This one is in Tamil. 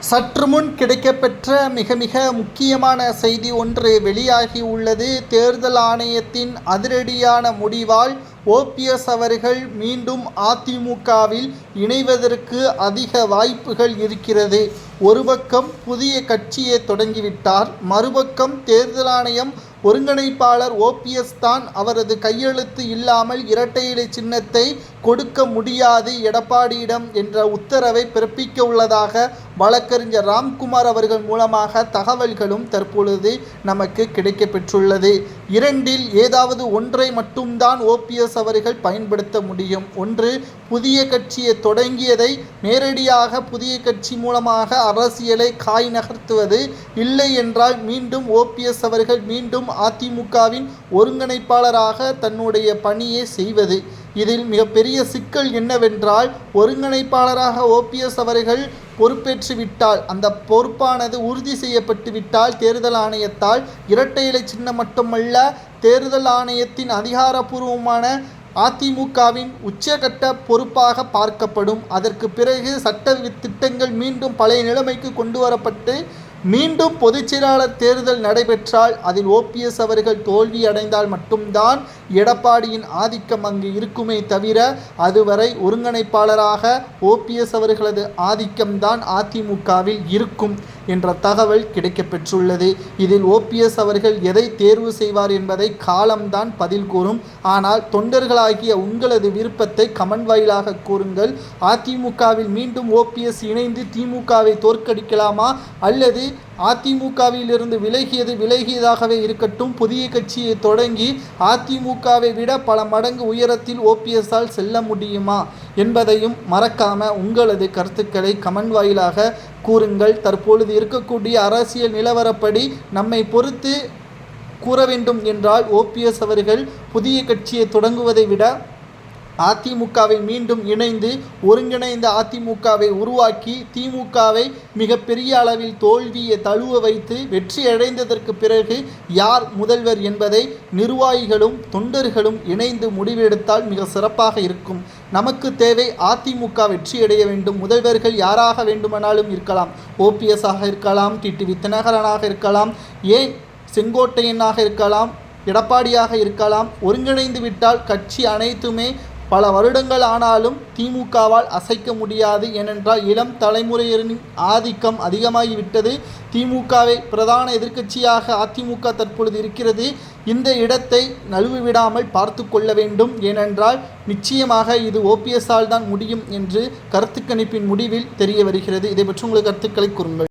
சற்று முன் கிடைக்கப்பெற்ற மிக மிக முக்கியமான செய்தி ஒன்று வெளியாகி உள்ளது. தேர்தல் ஆணையத்தின் அதிரடியான முடிவால் ஓபிஎஸ் அவர்கள் மீண்டும் அதிமுகவில் இணைவதற்கு அதிக வாய்ப்புகள் இருக்கிறது. ஒரு பக்கம் புதிய கட்சியை தொடங்கிவிட்டார். மறுபக்கம் தேர்தல் ஆணையம் ஒருங்கிணைப்பாளர் ஓபிஎஸ் தான் அவரது கையெழுத்து இல்லாமல் இரட்டை இலை சின்னத்தை கொடுக்க முடியாது எடப்பாடியிடம் என்ற உத்தரவை பிறப்பிக்க உள்ளதாக வழக்கறிஞர் ராம்குமார் அவர்கள் மூலமாக தகவல்களும் தற்பொழுது நமக்கு கிடைக்கப்பெற்றுள்ளது. இரண்டில் ஏதாவது ஒன்றை மட்டும்தான் ஓபிஎஸ் அவர்கள் பயன்படுத்த முடியும். ஒன்று புதிய கட்சியை தொடங்கியதை நேரடியாக புதிய கட்சி மூலமாக அரசியலை காய் நகர்த்துவது இல்லை என்றால் மீண்டும் ஓபிஎஸ் அவர்கள் மீண்டும் அதிமுகவின் ஒருங்கிணைப்பாளராக தன்னுடைய பணியை செய்வது. இதில் மிகப்பெரிய சிக்கல் என்னவென்றால் ஒருங்கிணைப்பாளராக ஓபிஎஸ் அவர்கள் பொறுப்பேற்று விட்டால் அந்த பொறுப்பானது உறுதி செய்யப்பட்டு விட்டால் தேர்தல் ஆணையத்தால் இரட்டை இலை சின்னம் மட்டுமல்ல தேர்தல் ஆணையத்தின் அதிகாரப்பூர்வமான அதிமுகவின் உச்சகட்ட பொறுப்பாக பார்க்கப்படும். அதற்கு பிறகு சட்ட திட்டங்கள் மீண்டும் பழைய நிலைமைக்கு கொண்டு வரப்பட்டு மீண்டும் பொதுச்செயலாளர் தேர்தல் நடைபெற்றால் அதில் ஓபிஎஸ் அவர்கள் தோல்வி அடைந்தால் மட்டும்தான் எடப்பாடியின் ஆதிக்கம் அங்கு இருக்குமே தவிர அதுவரை ஒருங்கிணைப்பாளராக ஓபிஎஸ் அவர்களது ஆதிக்கம்தான் அதிமுகவில் இருக்கும். என்ற தகவல் கிடைக்கப்பெற்றுள்ளது. இதில் ஓபிஎஸ் அவர்கள் எதை தேர்வு செய்வார் என்பதை காலம்தான் பதில் கூறும். ஆனால் தொண்டர்களாகிய உங்களது விருப்பத்தை கமெண்ட் வாயிலாக கூறுங்கள். அதிமுகவில் மீண்டும் ஓபிஎஸ் இணைந்து திமுகவை தோற்கடிக்கலாமா? அல்லது அதிமுகவிலிருந்து விலகியது விலகியதாகவே இருக்கட்டும். புதிய கட்சியை தொடங்கி அதிமுகவை விட பல மடங்கு உயரத்தில் ஓபிஎஸ்ஸால் செல்ல முடியுமா என்பதையும் மறக்காம உங்களது கருத்துக்களை கமெண்ட் வாயிலாக கூறுங்கள். தற்பொழுது இருக்கக்கூடிய அரசியல் நிலவரப்படி நம்மை பொறுத்து கூற வேண்டும் என்றால் ஓபிஎஸ் அவர்கள் புதிய கட்சியை தொடங்குவதை விட அதிமுகவை மீண்டும் இணைந்து ஒருங்கிணைந்த அதிமுகவை உருவாக்கி திமுகவை மிகப்பெரிய அளவில் தோல்வியை தழுவ வைத்து வெற்றி அடைந்ததற்கு பிறகு யார் முதல்வர் என்பதை நிர்வாகிகளும் தொண்டர்களும் இணைந்து முடிவெடுத்தால் மிக சிறப்பாக இருக்கும். நமக்கு தேவை அதிமுக வெற்றியடைய வேண்டும். முதல்வர்கள் யாராக வேண்டுமானாலும் இருக்கலாம். ஓபிஎஸ் ஆக இருக்கலாம் டிடிவி தினகரனாக இருக்கலாம் ஏன் செங்கோட்டையனாக இருக்கலாம் எடப்பாடியாக இருக்கலாம் ஒருங்கிணைந்து விட்டால் கட்சி அனைத்துமே பல வருடங்கள் ஆனாலும் திமுகவால் அசைக்க முடியாது ஏனென்றால் இளம் தலைமுறையினரின் ஆதிக்கம் அதிகமாகிவிட்டது. திமுகவை பிரதான எதிர்க்கட்சியாக அதிமுக தற்பொழுது இருக்கிறது. இந்த இடத்தை நழுவு விடாமல் பார்த்து கொள்ள வேண்டும். ஏனென்றால் நிச்சயமாக இது ஓபிஎஸ்ஸால் தான் முடியும் என்று கருத்து கணிப்பின் முடிவில் தெரிய வருகிறது. இதை பற்றி உங்கள் கருத்துக்களை கூறுங்கள்.